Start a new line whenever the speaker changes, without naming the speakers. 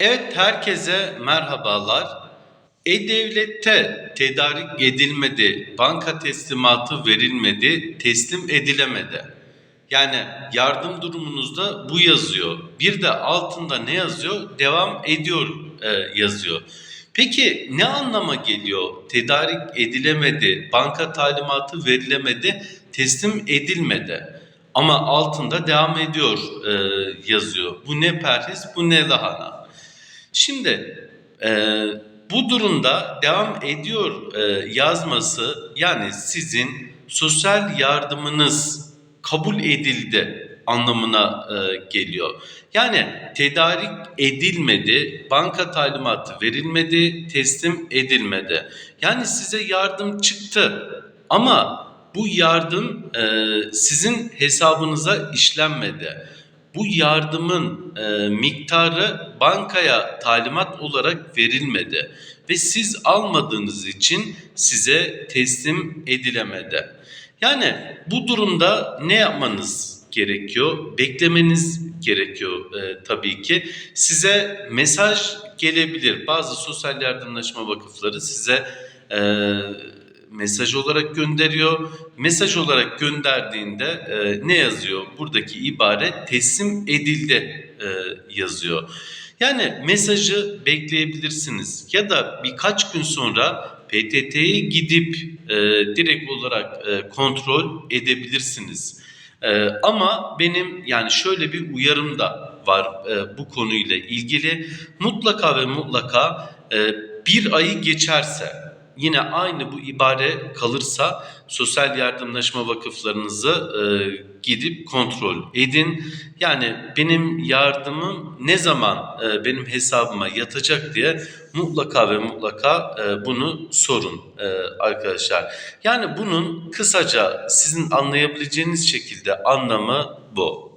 Evet herkese merhabalar. E-Devlet'te tedarik edilmedi, banka teslimatı verilmedi, teslim edilemedi. Yani yardım durumunuzda bu yazıyor. Bir de altında ne yazıyor? Devam ediyor e, yazıyor. Peki ne anlama geliyor? Tedarik edilemedi, banka talimatı verilemedi, teslim edilmedi. Ama altında devam ediyor e, yazıyor. Bu ne perhiz, bu ne lahana. Şimdi e, bu durumda devam ediyor e, yazması yani sizin sosyal yardımınız kabul edildi anlamına e, geliyor. Yani tedarik edilmedi, banka talimatı verilmedi, teslim edilmedi. Yani size yardım çıktı ama bu yardım e, sizin hesabınıza işlenmedi. Bu yardımın e, miktarı bankaya talimat olarak verilmedi ve siz almadığınız için size teslim edilemedi. Yani bu durumda ne yapmanız gerekiyor? Beklemeniz gerekiyor e, tabii ki. Size mesaj gelebilir. Bazı sosyal yardımlaşma vakıfları size e, mesaj olarak gönderiyor. Mesaj olarak gönderdiğinde e, ne yazıyor? Buradaki ibare teslim edildi e, yazıyor. Yani mesajı bekleyebilirsiniz ya da birkaç gün sonra PTT'ye gidip e, direkt olarak e, kontrol edebilirsiniz. E, ama benim yani şöyle bir uyarım da var e, bu konuyla ilgili. Mutlaka ve mutlaka e, bir ayı geçerse yine aynı bu ibare kalırsa sosyal yardımlaşma vakıflarınızı e, gidip kontrol edin. Yani benim yardımım ne zaman e, benim hesabıma yatacak diye mutlaka ve mutlaka e, bunu sorun e, arkadaşlar. Yani bunun kısaca sizin anlayabileceğiniz şekilde anlamı bu.